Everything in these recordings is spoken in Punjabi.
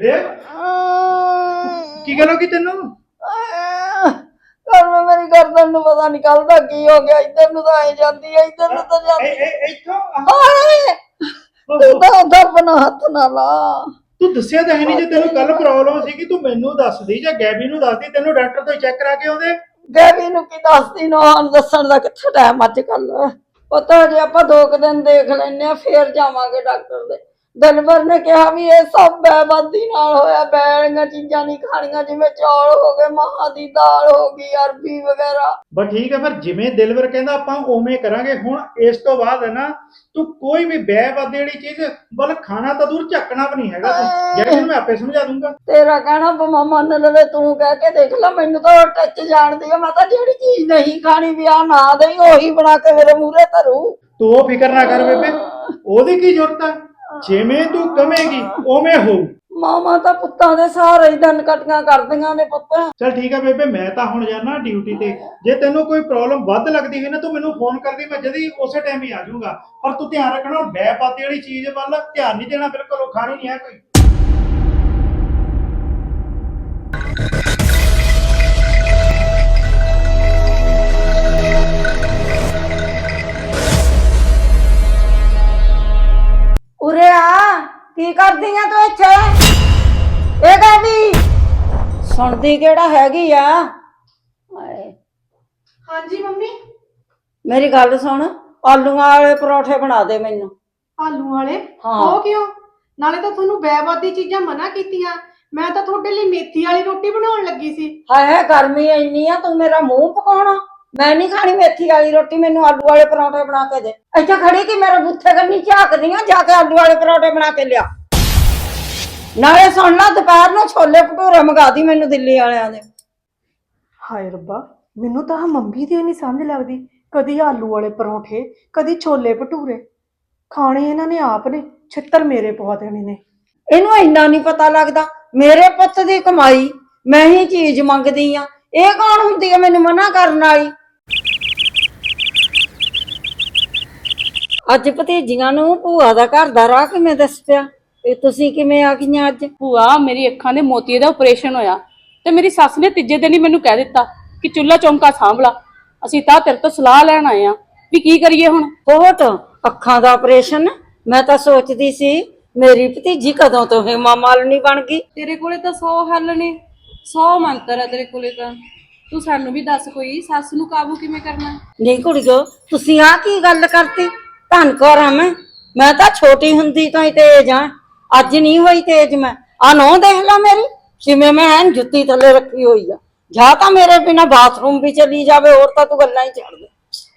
ਬੇਬੇ ਕੀ ਗੱਲ ਹੋ ਗਈ ਤੈਨੂੰ? ਮੈਂ ਮੇਰੀ ਗਰਦਨ ਨੂੰ ਪਤਾ ਨਹੀਂ ਕੱਲ ਦਾ ਕੀ ਹੋ ਗਿਆ ਇੱਧਰ ਨੂੰ ਤਾਂ ਆਈ ਜਾਂਦੀ ਹੈ ਇੱਧਰ ਨੂੰ ਤਾਂ ਜਾਂਦੀ ਇੱਥੋਂ? ਹਾਏ! ਤੂੰ ਤਾਂ ਬਣਾ ਹੱਥ ਨਾ ਲਾ ਤੂੰ ਦੱਸਿਆ ਤਾਂ ਹੈ ਨਹੀਂ ਜੇ ਤੈਨੂੰ ਕੱਲ ਪ੍ਰੋਬਲਮ ਸੀਗੀ ਤੂੰ ਮੈਨੂੰ ਦੱਸਦੀ ਜਾਂ ਗੈਬੀ ਨੂੰ ਦੱਸਦੀ ਤੈਨੂੰ ਡਾਕਟਰ ਤੋਂ ਚੈੱਕ ਕਰਾ ਕੇ ਆਉਂਦੇ। ਗੈਵੀ ਨੂੰ ਕੀ ਦੱਸਦੀ ਨੋ ਦੱਸਣ ਦਾ ਕਿੱਥੇ ਟਾਈਮ ਅੱਜ ਕੱਲ ਉਹ ਤਾਂ ਜੇ ਆਪਾਂ ਦੋ ਕੁ ਦਿਨ ਦੇਖ ਲੈਨੇ ਆ ਫੇਰ ਜਾਵਾਂਗੇ ਡਾਕਟਰ ਦੇ। ਦਿਲਬਰ ਨੇ ਕਿਹਾ ਵੀ ਇਹ ਸਭ ਬੈਬਾਦੀ ਨਾਲ ਹੋਇਆ ਬੈਲੀਆਂ ਚੀਜ਼ਾਂ ਨਹੀਂ ਖਾਣੀਆਂ ਜਿਵੇਂ ਚੌਲ ਹੋ ਗਏ ਮਾਹਾਂ ਦੀ ਦਾਲ ਹੋ ਗਈ ਅਰਬੀ ਵਗੈਰਾ। ਬਸ ਠੀਕ ਹੈ ਫਿਰ ਜਿਵੇਂ ਦਿਲਵਰ ਕਹਿੰਦਾ ਆਪਾਂ ਉਵੇਂ ਕਰਾਂਗੇ ਹੁਣ ਇਸ ਤੋਂ ਬਾਅਦ ਹੈ ਨਾ ਤੂੰ ਕੋਈ ਵੀ ਬੈਵਾਦੇ ਵਾਲੀ ਚੀਜ਼ ਬਲ ਖਾਣਾ ਤਾਂ ਦੂਰ ਝੱਕਣਾ ਵੀ ਨਹੀਂ ਹੈਗਾ ਤੂੰ। ਜਿਹੜੀ ਨੂੰ ਮੈਂ ਆਪੇ ਸਮਝਾ ਦੂੰਗਾ। ਤੇਰਾ ਕਹਿਣਾ ਬਮਾ ਮੰਨ ਲਵੇ ਤੂੰ ਕਹਿ ਕੇ ਦੇਖ ਲੈ ਮੈਨੂੰ ਤਾਂ ਟੱਚ ਜਾਣਦੀ ਆ ਮੈਂ ਤਾਂ ਜਿਹੜੀ ਚੀਜ਼ ਨਹੀਂ ਖਾਣੀ ਵੀ ਆ ਨਾ ਦੇਈ ਉਹੀ ਬਣਾ ਕੇ ਮੇਰੇ ਮੂਹਰੇ ਧਰੂ। ਤੂੰ ਉਹ ਫਿਕਰ ਨਾ ਕਰ ਬੇਬੇ ਉਹਦੀ ਕੀ ਜ਼ਰੂਰਤ ਹੈ ਜਿਵੇਂ ਤੂੰ ਕਵੇਂਗੀ ਉਵੇਂ ਹੋਊ। ਮਾਮਾ ਤਾਂ ਪੁੱਤਾਂ ਦੇ ਸਾਰੇ ਹੀ ਦਿਨ ਕਟੀਆਂ ਕਰਦੀਆਂ ਨੇ ਪੁੱਤ। ਚਲ ਠੀਕ ਹੈ ਬੇਬੇ ਮੈਂ ਤਾਂ ਹੁਣ ਜਾਣਾ ਡਿਊਟੀ ਤੇ। ਜੇ ਤੈਨੂੰ ਕੋਈ ਪ੍ਰੋਬਲਮ ਵੱਧ ਲੱਗਦੀ ਹੈ ਨਾ ਤੂੰ ਮੈਨੂੰ ਫੋਨ ਕਰਦੀ ਮੈਂ ਜਦੀ ਉਸੇ ਟਾਈਮ ਹੀ ਆ ਜਾਊਂਗਾ। ਪਰ ਤੂੰ ਧਿਆਨ ਰੱਖਣਾ ਬੈ ਪਾਤੇ ਵਾਲੀ ਚੀਜ਼ ਵੱਲ ਧਿਆਨ ਨਹੀਂ ਦੇਣਾ ਬਿਲਕੁਲ ਉਹ ਖਾਣੀ ਨਹੀਂ ਹੈ ਕੋਈ। ਕਰਦੀ ਆ ਤੂੰ ਇੱਥੇ? ਇਹ ਕਹਿੰਦੀ ਸੁਣਦੀ ਕਿਹੜਾ ਹੈਗੀ ਆ? ਹਾਏ, ਹਾਂਜੀ ਮੰਮੀ। ਮੇਰੀ ਗੱਲ ਸੁਣ ਆਲੂਆਂ ਵਾਲੇ ਪਰੌਠੇ ਬਣਾ ਦੇ ਮੈਨੂੰ। ਆਲੂ ਵਾਲੇ? ਹਾਂ। ਉਹ ਕਿਉਂ? ਨਾਲੇ ਤਾਂ ਤੁਹਾਨੂੰ ਬੈਬਾਦੀ ਚੀਜ਼ਾਂ ਮਨਾ ਕੀਤੀਆਂ। ਮੈਂ ਤਾਂ ਤੁਹਾਡੇ ਲਈ ਮੇਥੀ ਵਾਲੀ ਰੋਟੀ ਬਣਾਉਣ ਲੱਗੀ ਸੀ। ਹਾਏ ਹਾਏ ਗਰਮੀ ਇੰਨੀ ਆ ਤੂੰ ਮੇਰਾ ਮੂੰਹ ਪਕਾਉਣਾ। ਮੈਂ ਨਹੀਂ ਖਾਣੀ ਮੇਥੀ ਵਾਲੀ ਰੋਟੀ ਮੈਨੂੰ ਆਲੂ ਵਾਲੇ ਪਰੌਂਠੇ ਬਣਾ ਕੇ ਦੇ। ਇੱਥੇ ਖੜੀ ਕਿ ਮੇਰੇ ਬੁੱਥੇ ਕੰਨੀ ਝਾਕਦੀ ਆ ਜਾ ਕੇ ਆਲੂ ਵਾਲੇ ਪਰੌਂਠੇ ਬਣਾ ਕੇ ਲਿਆ। ਨਾਲੇ ਸੁਣ ਲਾ ਦੁਪਹਿਰ ਨੂੰ ਛੋਲੇ ਭਟੂਰੇ ਮੰਗਾ ਦੀ ਮੈਨੂੰ ਦਿੱਲੀ ਵਾਲਿਆਂ ਦੇ ਹਾਏ ਰੱਬਾ ਮੈਨੂੰ ਤਾਂ ਆਹ ਮੰਮੀ ਦੀ ਨਹੀਂ ਸਮਝ ਲੱਗਦੀ ਕਦੀ ਆਲੂ ਵਾਲੇ ਪਰੌਂਠੇ ਕਦੀ ਛੋਲੇ ਭਟੂਰੇ। ਖਾਣੇ ਇਹਨਾਂ ਨੇ ਆਪ ਨੇ ਛਿੱਤਰ ਮੇਰੇ ਪਵਾ ਦੇਣੇ ਨੇ। ਇਹਨੂੰ ਇੰਨਾ ਨਹੀਂ ਪਤਾ ਲੱਗਦਾ ਮੇਰੇ ਪੁੱਤ ਦੀ ਕਮਾਈ ਮੈਂ ਹੀ ਚੀਜ਼ ਮੰਗਦੀ ਆ। ਇਹ ਕੌਣ ਹੁੰਦੀ ਆ ਮੈਨੂੰ ਮਨਾ ਕਰਨ ਵਾਲੀ? ਅੱਜ ਭਤੀਜੀਆਂ ਨੂੰ ਭੂਆ ਦਾ ਘਰ ਦਾ ਰਾਹ ਕਿਵੇਂ ਦੱਸ ਪਿਆ? ਇਹ ਤੁਸੀਂ ਕਿਵੇਂ ਆ ਗਈਆਂ ਅੱਜ? ਭੂਆ ਮੇਰੀ ਅੱਖਾਂ ਦੇ ਮੋਤੀਏ ਦਾ ਆਪਰੇਸ਼ਨ ਹੋਇਆ ਤੇ ਮੇਰੀ ਸੱਸ ਨੇ ਤੀਜੇ ਦਿਨ ਹੀ ਮੈਨੂੰ ਕਹਿ ਦਿੱਤਾ ਕਿ ਚੁੱਲਾ ਚੌਂਕਾ ਸਾਂਭਲਾ। ਅਸੀਂ ਤਾਂ ਤੇਰੇ ਤੋਂ ਸਲਾਹ ਲੈਣ ਆਏ ਆ ਵੀ ਕੀ ਕਰੀਏ ਹੁਣ? ਬਹੁਤ ਅੱਖਾਂ ਦਾ ਆਪਰੇਸ਼ਨ ਮੈਂ ਤਾਂ ਸੋਚਦੀ ਸੀ ਮੇਰੀ ਭਤੀਜੀ ਕਦੋਂ ਤੋਂ ਹੇਮਾ ਮਾਲਣੀ ਬਣ ਗਈ। ਤੇਰੇ ਕੋਲੇ ਤਾਂ 100 ਹੱਲ ਨੇ 100 ਮੰਤਰ ਆ ਤੇਰੇ ਕੋਲੇ ਤਾਂ। ਤੂੰ ਸਾਨੂੰ ਵੀ ਦੱਸ ਕੋਈ ਸੱਸ ਨੂੰ ਕਾਬੂ ਕਿਵੇਂ ਕਰਨਾ? ਨਹੀਂ ਕੁੜੀਓ ਤੁਸੀਂ ਆ ਕੀ ਗੱਲ ਕਰਤੀ? ਧੰਨ ਕੌਰ ਮੈਂ। ਮੈਂ ਤਾਂ ਛੋਟੀ ਹੁੰਦੀ ਤੋਂ ਹੀ ਤੇਜ ਆ। ਅੱਜ ਨਹੀਂ ਹੋਈ ਤੇਜ ਮੈਂ। ਆ ਨੋ ਦੇਖ ਲੈ ਮੇਰੀ, ਜਿਵੇਂ ਮੈਂ ਐਨ ਜੁੱਤੀ ਥੱਲੇ ਰੱਖੀ ਹੋਈ ਆ। ਜਾਂ ਤਾਂ ਮੇਰੇ ਬਿਨਾ ਬਾਥਰੂਮ ਵੀ ਚਲੀ ਜਾਵੇ, ਹੋਰ ਤਾਂ ਤੂੰ ਗੱਲਾਂ ਹੀ ਛੱਡ ਦੇ।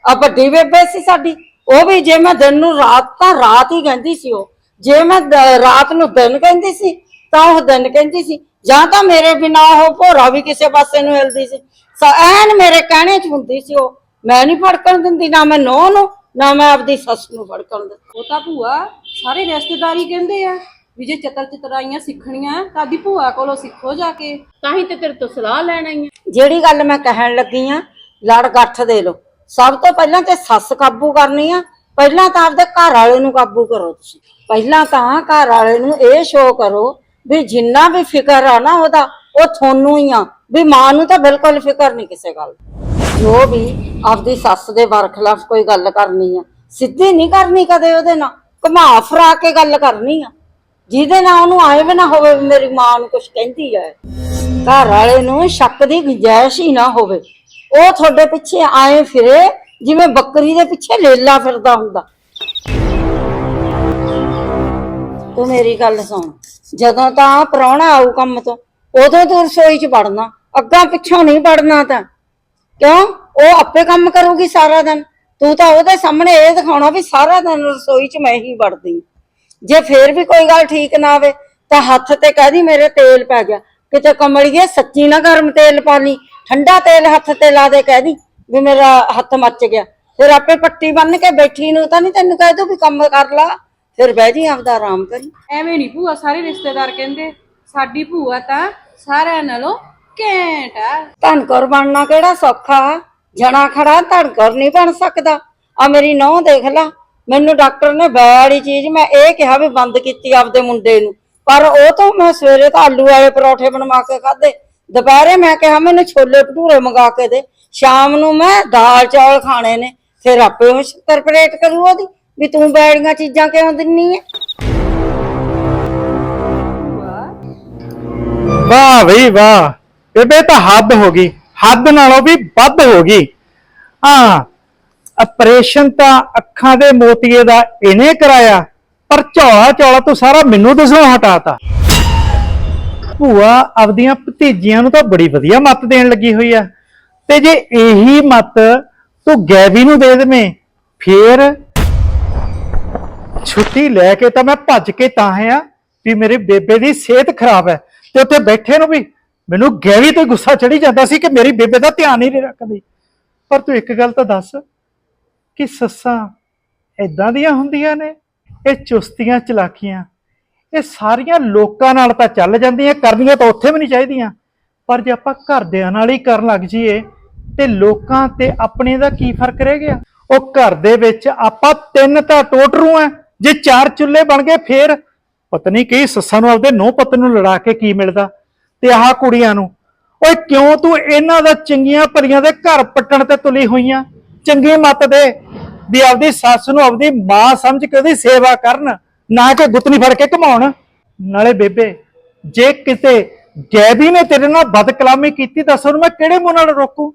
ਆ ਵੱਡੀ ਬੇਬੇ ਸੀ ਸਾਡੀ, ਉਹ ਵੀ ਜੇ ਮੈਂ ਦਿਨ ਨੂੰ ਰਾਤ ਤਾਂ ਰਾਤ ਹੀ ਕਹਿੰਦੀ ਸੀ ਉਹ। ਜੇ ਮੈਂ ਰਾਤ ਨੂੰ ਦਿਨ ਕਹਿੰਦੀ ਸੀ, ਤਾਂ ਉਹ ਦਿਨ ਕਹਿੰਦੀ ਸੀ। ਜਾਂ ਤਾਂ ਮੇਰੇ ਬਿਨਾ ਉਹ ਭੋਰਾ ਵੀ ਕਿਸੇ ਪਾਸੇ ਨੂੰ ਹਿਲਦੀ ਸੀ। ਸ- ਐਨ ਮੇਰੇ ਕਹਿਣੇ ਚ ਹੁੰਦੀ ਸੀ ਉਹ। ਮੈਂ ਨਹੀਂ ਫੜਕਣ ਦਿੰਦੀ, ਨਾ ਮੈਂ ਨੋ ਨੂੰ, ਨਾ ਮੈਂ ਆਪਦੀ ਸੱਸ ਨੂੰ ਫੜਕਣ ਦਿੰਦੀ। ਉਹ ਤਾਂ ਭੂਆ, ਸਾਰੇ ਰਿਸ਼ਤੇਦਾਰੀ ਕਹਿੰਦੇ ਆ। ਵੀ ਜੇ ਚਤਰ ਚਤਰਾਈਆਂ ਸਿੱਖਣੀਆਂ ਤਾਂ ਦੀ ਭੂਆ ਕੋਲੋਂ ਸਿੱਖੋ ਜਾ ਕੇ। ਤਾਂ ਹੀ ਤੇ ਤੇਰੇ ਤੋਂ ਸਲਾਹ ਲੈਣ ਆਈ ਆ। ਜਿਹੜੀ ਗੱਲ ਮੈਂ ਕਹਿਣ ਲੱਗੀ ਆ, ਲੜ ਗੱਠ ਦੇ ਲੋ ਸਭ ਤੋਂ ਪਹਿਲਾਂ ਤੇ ਸੱਸ ਕਾਬੂ ਕਰਨੀ ਆ, ਪਹਿਲਾਂ ਤਾਂ ਆਪਦੇ ਘਰ ਵਾਲੇ ਨੂੰ ਕਾਬੂ ਕਰੋ ਤੁਸੀਂ। ਪਹਿਲਾਂ ਤਾਂ ਘਰ ਵਾਲੇ ਨੂੰ ਇਹ ਸ਼ੋਅ ਕਰੋ ਵੀ ਜਿੰਨਾ ਵੀ ਫਿਕਰ ਆ ਨਾ ਉਹਦਾ, ਉਹ ਤੁਹਾਨੂੰ ਹੀ ਆ। ਵੀ ਮਾਂ ਨੂੰ ਤਾਂ ਬਿਲਕੁਲ ਫਿਕਰ ਨਹੀਂ ਕਿਸੇ ਗੱਲ ਜੋ ਵੀ ਆਪਦੀ ਸੱਸ ਦੇ ਬਰਖਲਾਫ ਕੋਈ ਗੱਲ ਕਰਨੀ ਆ, ਸਿੱਧੀ ਨਹੀਂ ਕਰਨੀ ਕਦੇ ਉਹਦੇ ਨਾਲ। ਘੁਮਾ ਫਰਾ ਕੇ ਗੱਲ ਕਰਨੀ ਆ। ਜਿਹਦੇ ਨਾਲ ਉਹਨੂੰ ਆਏ ਵੀ ਨਾ ਹੋਵੇ ਵੀ ਮੇਰੀ ਮਾਂ ਨੂੰ ਕੁਝ ਕਹਿੰਦੀ ਹੈ ਘਰ ਵਾਲੇ ਨੂੰ ਸ਼ੱਕ ਦੀ ਗੁੰਜਾਇਸ਼ ਹੀ ਨਾ ਹੋਵੇ। ਉਹ ਤੁਹਾਡੇ ਪਿੱਛੇ ਆਏ ਫਿਰੇ, ਜਿਵੇਂ ਬੱਕਰੀ ਦੇ ਪਿੱਛੇ ਲੇਲਾ ਫਿਰਦਾ ਹੁੰਦਾ। ਤੂੰ ਮੇਰੀ ਗੱਲ ਸੁਣ। ਜਦੋਂ ਤਾਂ ਪ੍ਰਾਹੁਣਾ ਆਊ ਕੰਮ ਤੋਂ, ਉਦੋਂ ਤੂੰ ਰਸੋਈ 'ਚ ਵੜਨਾ। ਅੱਗਾ ਪਿੱਛੋਂ ਨਹੀਂ ਵੜਨਾ ਤਾਂ। ਕਿਉਂ? ਉਹ ਆਪੇ ਕੰਮ ਕਰੂਗੀ ਸਾਰਾ ਦਿਨ। ਤੂੰ ਤਾਂ ਉਹਦੇ ਸਾਹਮਣੇ ਇਹ ਦਿਖਾਉਣਾ ਵੀ ਸਾਰਾ ਦਿਨ ਰਸੋਈ 'ਚ ਮੈਂ ਹੀ ਵੜਦੀ। ਜੇ ਫੇਰ ਵੀ ਕੋਈ ਗੱਲ ਠੀਕ ਨਾ ਆਵੇ ਤਾਂ ਹੱਥ ਤੇ ਕਹਦੀ ਮੇਰੇ ਤੇਲ ਪੈ ਗਿਆ। ਕਿਤੇ ਕਮਲੀਏ ਸੱਚੀ ਨਾ ਗਰਮ ਤੇਲ ਪਾ ਲਈ ਠੰਡਾ ਤੇਲ ਹੱਥ ਤੇ ਲਾ ਦੇ ਕਹਦੀ ਵੀ ਮੇਰਾ ਹੱਥ ਮੱਚ ਗਿਆ। ਫਿਰ ਆਪੇ ਪੱਟੀ ਬੰਨ ਕੇ ਬੈਠੀ ਨੂੰ ਤਾਂ ਨਹੀਂ ਤੈਨੂੰ ਕਹਿ ਦੂ ਵੀ ਕੰਮ ਕਰ ਲਾ ਫਿਰ ਬਹਿ ਜੀ ਆਪਦਾ ਆਰਾਮ ਕਰੀ। ਐਵੇਂ ਨਹੀਂ ਭੂਆ ਸਾਰੇ ਰਿਸ਼ਤੇਦਾਰ ਕਹਿੰਦੇ ਸਾਡੀ ਭੂਆ ਤਾਂ ਸਾਰਿਆਂ ਨਾਲੋਂ ਘੈਂਟ ਆ। ਧਨਕੌਰ ਬਣਨਾ ਕਿਹੜਾ ਸੌਖਾ? ਜਣਾ ਖੜਾ ਧਨਕੌਰ ਨਹੀਂ ਬਣ ਸਕਦਾ। ਆ ਮੇਰੀ ਨੌਂ ਦੇਖ ਲਾ। ਮੈਨੂੰ ਡਾਕਟਰ ਨੇ ਬੈੜੀ ਚੀਜ਼ ਮੈਂ ਇਹ ਕਿਹਾ ਵੀ ਬੰਦ ਕੀਤੀ ਆਪਦੇ ਮੁੰਡੇ ਨੂੰ। ਪਰ ਉਹ ਤਾਂ ਮੈਂ ਸਵੇਰੇ ਤਾਂ ਆਲੂ ਵਾਲੇ ਪਰੌਠੇ ਬਣਵਾ ਕੇ ਖਾਦੇ ਦੁਪਹਿਰੇ ਮੈਂ ਕਿਹਾ ਮੈਨੂੰ ਛੋਲੇ ਭਟੂਰੇ ਮੰਗਾ ਕੇ ਦੇ। ਸ਼ਾਮ ਨੂੰ ਮੈਂ ਦਾਲ ਚੌਲ ਖਾਣੇ ਨੇ। ਫਿਰ ਆਪੇ ਉਹ ਸ਼ੱਕਰ ਕਰੂ ਉਹਦੀ ਵੀ ਤੂੰ ਬੈੜੀਆਂ ਚੀਜ਼ਾਂ ਕਿਉਂ ਦਿੰਨੀ ਐ? ਵਾਹ ਬਈ ਵਾਹ। ਬੇਬੇ ਤਾਂ ਹੱਦ ਹੋ ਗਈ। ਹੱਦ ਨਾਲੋਂ ਵੀ ਵੱਧ ਹੋ ਗਈ। ਹਾਂ ਆਪਰੇਸ਼ਨ ਤਾਂ ਅੱਖਾਂ ਦੇ ਮੋਤੀਏ ਦਾ ਇਹਨੇ ਕਰਾਇਆ, ਪਰ ਝੋਲਾ ਝੋਲਾ ਤੂੰ ਸਾਰਾ ਮੈਨੂੰ ਦੱਸੋ ਹਟਾਤਾ। ਭੂਆ, ਆਪਦੀਆਂ ਭਤੀਜੀਆਂ ਨੂੰ ਤਾਂ ਬੜੀ ਵਧੀਆ ਮੱਤ ਦੇਣ ਲੱਗੀ ਹੋਈ ਆ। ਤੇ ਜੇ ਇਹੀ ਮੱਤ ਤੂੰ ਗੈਵੀ ਨੂੰ ਦੇ ਦੇਵੇਂ, ਫੇਰ ਛੁੱਟੀ ਲੈ ਕੇ ਤਾਂ ਮੈਂ ਭੱਜ ਕੇ ਤਾਂ ਆਇਆ ਵੀ ਮੇਰੇ ਬੇਬੇ ਦੀ ਸਿਹਤ ਖਰਾਬ ਹੈ। ਤੇ ਉੱਥੇ ਬੈਠੇ ਨੂੰ ਵੀ ਮੈਨੂੰ ਗੈਵੀ ਤੇ ਗੁੱਸਾ ਚੜੀ ਜਾਂਦਾ ਸੀ ਕਿ ਮੇਰੀ ਬੇਬੇ ਦਾ ਧਿਆਨ ਹੀ ਨਹੀਂ ਰੱਖਦੀ। ਪਰ ਤੂੰ ਇੱਕ ਗੱਲ ਤਾਂ ਦੱਸ ਕਿ ਸੱਸਾਂ ਐਦਾਂ ਦੀਆਂ ਹੁੰਦੀਆਂ ਨੇ, ਇਹ ਚੁਸਤੀਆਂ, ਚਲਾਕੀਆਂ, ਇਹ ਸਾਰੀਆਂ ਲੋਕਾਂ ਨਾਲ ਤਾਂ ਚੱਲ ਜਾਂਦੀਆਂ, ਕਰਨੀਆਂ ਤਾਂ ਉੱਥੇ ਵੀ ਨਹੀਂ ਚਾਹੀਦੀਆਂ। ਪਰ ਜੇ ਆਪਾਂ ਘਰਦਿਆਂ ਨਾਲ ਹੀ ਕਰਨ ਲੱਗ ਜਾਈਏ, ਤੇ ਲੋਕਾਂ ਤੇ ਆਪਣੇ ਦਾ ਕੀ ਫ਼ਰਕ ਰਹਿ ਗਿਆ? ਉਹ ਘਰ ਦੇ ਵਿੱਚ ਆਪਾਂ ਤਿੰਨ ਤਾਂ ਟੋਟਰੂ ਆ ਜੇ ਚਾਰ ਚੁੱਲ੍ਹੇ ਬਣ ਗਏ ਫੇਰ ਪਤਨੀ ਕਹੀ, ਸੱਸਾਂ ਨੂੰ ਆਪਦੇ ਨੋ ਪਤ ਨੂੰ ਲੜਾ ਕੇ ਕੀ ਮਿਲਦਾ? ਤੇ ਆਹ ਕੁੜੀਆਂ ਨੂੰ, ਓਏ ਕਿਉਂ ਤੂੰ ਇਹਨਾਂ ਦਾ ਚੰਗੀਆਂ ਭਲੀਆਂ ਦੇ ਘਰ ਪੱਟਣ ਤੇ ਤੁਲੀ ਹੋਈਆਂ? ਚੰਗੀ ਮੱਤ ਦੇ ਵੀ ਆਪਦੀ ਸੱਸ ਨੂੰ ਆਪਦੀ ਮਾਂ ਸਮਝ ਕੇ ਉਹਦੀ ਸੇਵਾ ਕਰਨ, ਨਾ ਕਿ ਗੁੱਤਨੀ ਫੜ ਕੇ ਘਮਾਉਣ। ਨਾਲੇ ਬੇਬੇ, ਜੇ ਕਿਤੇ ਗੈਬੀ ਨੇ ਤੇਰੇ ਨਾਲ ਬਦਕਲਾਮੀ ਕੀਤੀ ਤਾਂ ਉਹਨੂੰ ਮੈਂ ਕਿਹੜੇ ਮੂੰਹ ਨਾਲ ਰੋਕੂ?